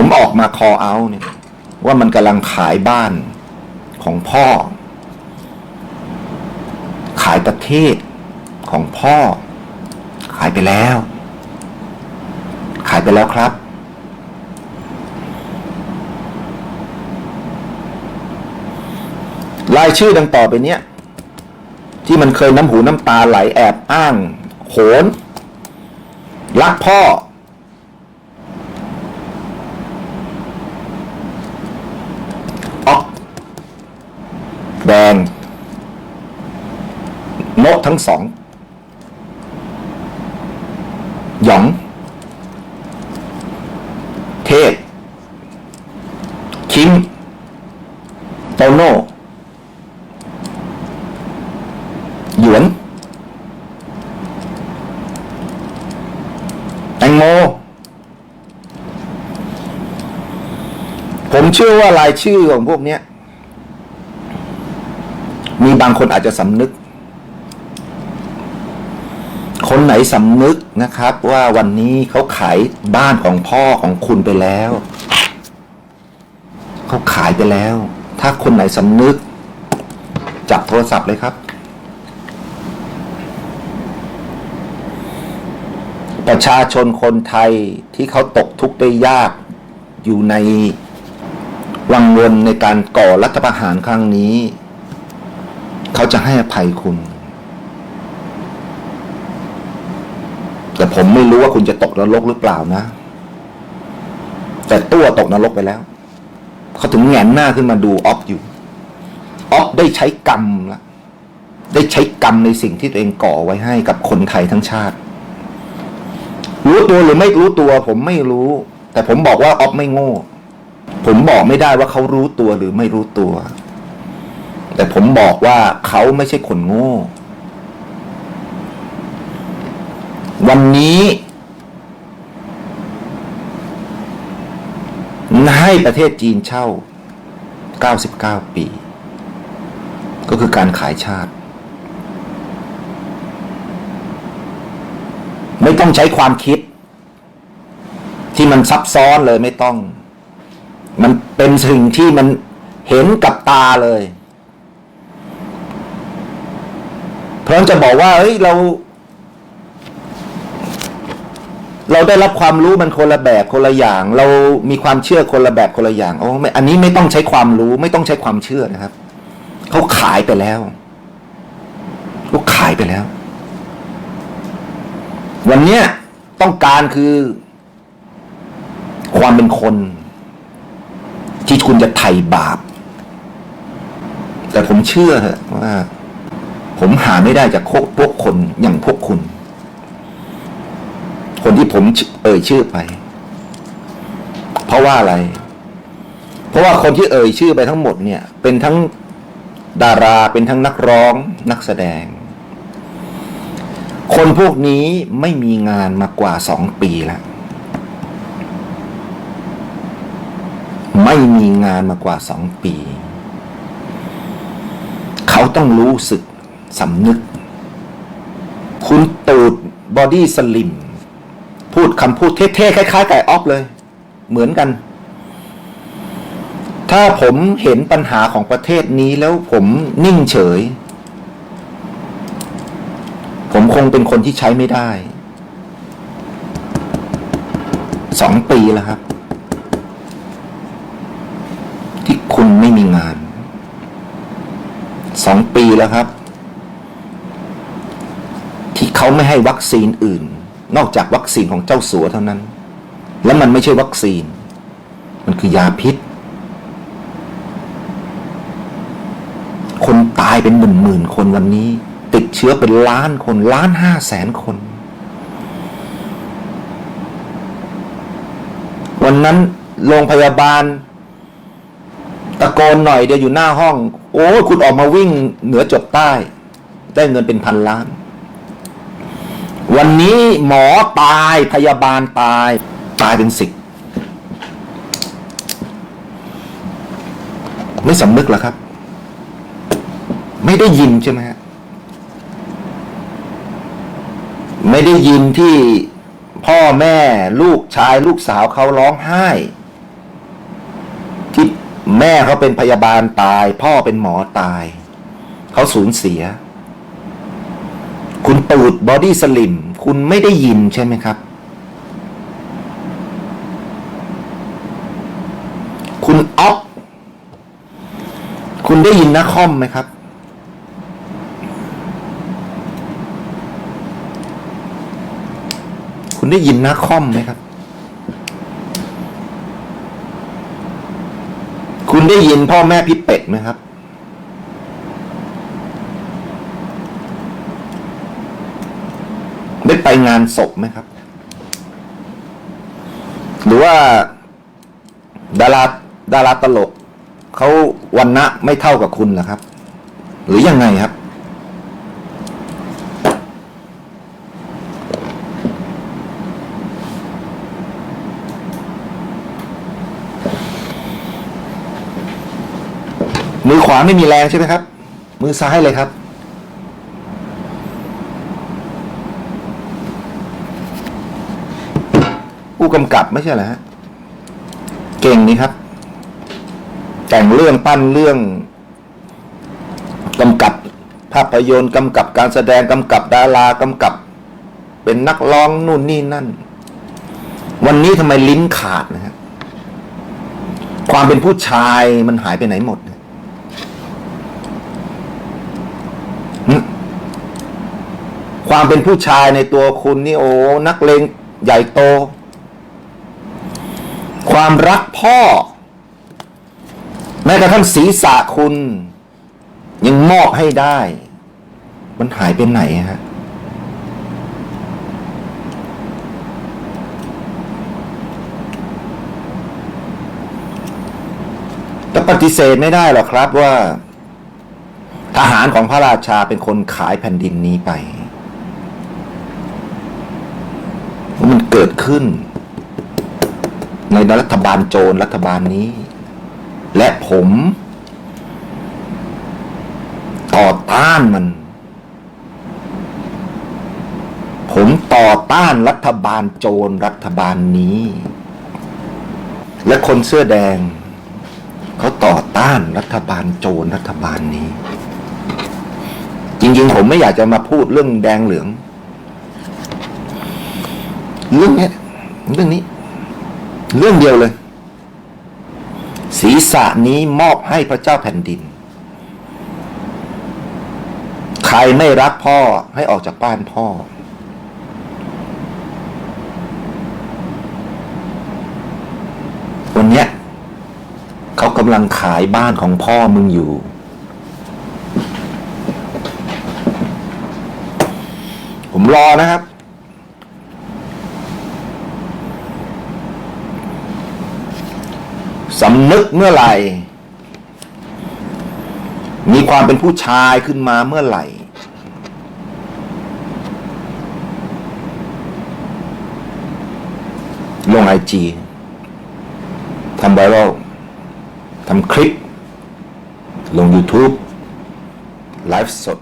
ผมออกมาคอเอาเนี่ย ว่ามันกำลังขายบ้านของพ่อ ขายประเทศของพ่อ ขายไปแล้ว ขายไปแล้วครับ รายชื่อดังต่อไปเนี้ยที่มันเคยน้ำหูน้ำตาไหลแอบอ้าง โขนรักพ่อ ออกแดงโนะ ทั้งสองหยอง เทพ คิมโตโน่หยวน แตงโม ผมเชื่อว่ารายชื่อของพวกนี้มีบางคนอาจจะสำนึก คนไหนสำนึกนะครับ ว่าวันนี้เขาขายบ้านของพ่อของคุณไปแล้วเขาขายไปแล้ว ถ้าคนไหนสำนึก จับโทรศัพท์เลยครับ ประชาชนคนไทยที่เขาตกทุกข์ได้ยากอยู่ในวังวนในการก่อรัฐประหารครั้งนี้ เขาจะให้อภัยคุณ แต่ผมไม่รู้ว่าคุณจะตกนรกหรือเปล่านะ แต่ตัวตกนรกไปแล้ว เขาถึงแงนหน้าขึ้นมาดูออฟอยู่ ออฟได้ใช้กรรมละได้ใช้กรรมในสิ่งที่ตัวเองก่อไว้ให้กับคนไทยทั้งชาติ รู้ตัวหรือไม่รู้ตัว ผมไม่รู้ แต่ผมบอกว่าออฟไม่โง่ ผมบอกไม่ได้ว่าเขารู้ตัวหรือไม่รู้ตัว แต่ผมบอกว่าเขาไม่ใช่คนโง่ วันนี้ให้ประเทศจีนเช่า 99 ปี ก็คือการขายชาติ ไม่ต้องใช้ความคิด ที่มันซับซ้อนเลยไม่ต้อง มันเป็นสิ่งที่มันเห็นกับตาเลย เพราะจะบอกว่า เฮ้ย เรา เราได้รับความรู้มันคนละแบบคนละอย่าง เรามีความเชื่อคนละแบบคนละอย่างโอ้ไม่อันนี้ไม่ต้องใช้ความรู้ไม่ต้องใช้ความเชื่อนะครับเขาขายไปแล้วเขาขายไปแล้ว วันเนี้ยต้องการคือความเป็นคน ที่คุณจะไถ่บาป แต่ผมเชื่อว่า ผมหาไม่ได้จากพวกคนอย่างพวกคุณ คนที่ผมเอ่ยชื่อไป เพราะว่าอะไร เพราะว่าคนที่เอ่ยชื่อไปทั้งหมดเนี่ย เป็นทั้งดาราเป็นทั้งนักร้องนักแสดง คนพวกนี้ไม่มีงานมากว่าสองปีแล้วไม่มีงานมากว่าสองปี เขาต้องรู้สึกสำนึก คุณตูดบอดี้สลิม พูดคำพูดเท่ๆคล้ายๆไก่ออฟเลย เหมือนกัน ถ้าผมเห็นปัญหาของประเทศนี้แล้วผมนิ่งเฉย ผมคงเป็นคนที่ใช้ไม่ได้สองปีแล้วครับ ที่คุณไม่มีงานสองปีแล้วครับ ที่เขาไม่ให้วัคซีนอื่น นอกจากวัคซีนของเจ้าสัวเท่านั้น แล้วมันไม่ใช่วัคซีน มันคือยาพิษ คนตายเป็นหมื่นหมื่นๆคนวันนี้ ติดเชื้อเป็นล้านคนล้านห้าแสนคน วันนั้นโรงพยาบาล ตะโกนหน่อยเดียวอยู่หน้าห้อง โอ้คุณออกมาวิ่งเหนือจดใต้ ได้เงินเป็นพันล้าน วันนี้หมอตายพยาบาลตาย ตายเป็นสิบไม่สำนึกหรอครับ ไม่ได้ยินใช่ไหมฮะไม่ได้ยินที่พ่อแม่ลูกชายลูกสาวเขาร้องไห้ ที่แม่เขาเป็นพยาบาลตาย พ่อเป็นหมอตาย เขาสูญเสีย ตูดบอดี้สลิมคุณไม่ได้ยินใช่ไหมครับ คุณออฟคุณได้ยินนักคอมไหมครับ คุณได้ยินนักคอมไหมครับ คุณได้ยินพ่อแม่พี่เป็ดไหมครับ ได้ไปงานศพไหมครับ หรือว่าดาราดาราตลกเขาวันณะไม่เท่ากับคุณเหรอครับ หรือยังไงครับ มือขวาไม่มีแรงใช่ไหมครับ มือซ้ายเลยครับ ผู้กำกับไม่ใช่เหรอฮะ เก่งนี่ครับ แต่งเรื่องปั้นเรื่องกำกับภาพยนตร์กำกับการแสดงกำกับดารากำกับ เป็นนักร้องนู่นนี่นั่น วันนี้ทำไมลิ้นขาดนะฮะความเป็นผู้ชายมันหายไปไหนหมดความเป็นผู้ชายในตัวคุณนี่โอ้นักเลงใหญ่โต ความรักพ่อ แม้กระทั่งศีรษะคุณ ยังมอบให้ได้ มันหายไปไหนฮะแต่ปฏิเสธไม่ได้หรอกครับว่า ทหารของพระราชาเป็นคนขายแผ่นดินนี้ไป มันเกิดขึ้น ในรัฐบาลโจรรัฐบาลนี้ และผม ต่อต้านมัน ผมต่อต้านรัฐบาลโจรรัฐบาลนี้ และคนเสื้อแดง เขาต่อต้านรัฐบาลโจรรัฐบาลนี้ จริงๆ ผมไม่อยากจะมาพูดเรื่องแดงเหลือง เรื่องนี้เรื่องนี้ เรื่องเดียวเลย ศีรษะนี้มอบให้พระเจ้าแผ่นดิน ใครไม่รักพ่อให้ออกจากบ้านพ่อ วันเนี้ยเขากำลังขายบ้านของพ่อมึงอยู่ผมรอนะครับ สำนึกเมื่อไหร่ มีความเป็นผู้ชายขึ้นมาเมื่อไหร่ ลงไอจีทำไวรัลทำคลิป ลง YouTube ไลฟ์สด